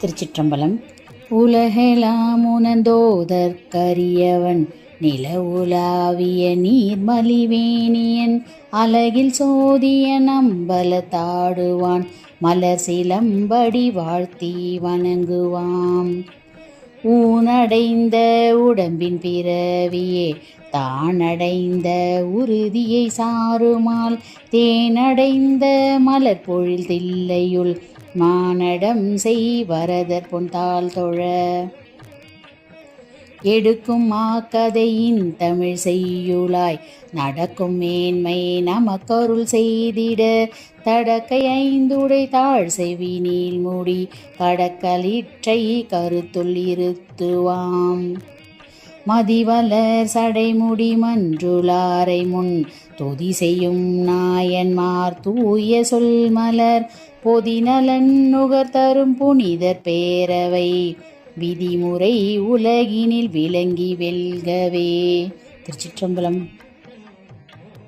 திருச்சிற்றம்பலம். உலகெலாம் உணர்ந்தோதற்கரியவன் நில உலாவிய நீர்மலிவேணியன் அழகில் சோதிய நம்பல தாடுவான் மலர் சிலம்படி வாழ்த்தி வணங்குவான் ஊனடைந்த உடம்பின் பிறவியே தானடைந்த உறுதியை சாருமால் தேனடைந்த மலர் பொழில் தில்லையுள் மானடம் செய் வரதர் பொன்தாள் தொழ. எடுக்கும் மாக்கதையின் தமிழ் செய்யுளாய். நடக்கும் மேன்மை நமக்கருள் செய்திட தடக்கை ஐந்துடை தாழ் செவி நீள் மூடி கடக்கலிற்றை கருத்துள் இருத்துவாம். மதிவலர் சடைமுடி மன்றுளாரை முன் தொதி செய்யும் நாயன்மார் தூய சொல்மலர். பொதிநலன் நுகர் தரும் புனிதர் பேரவை. விதிமுறை உலகினில் விளங்கி வெல்கவே. திருச்சிற்றம்பலம்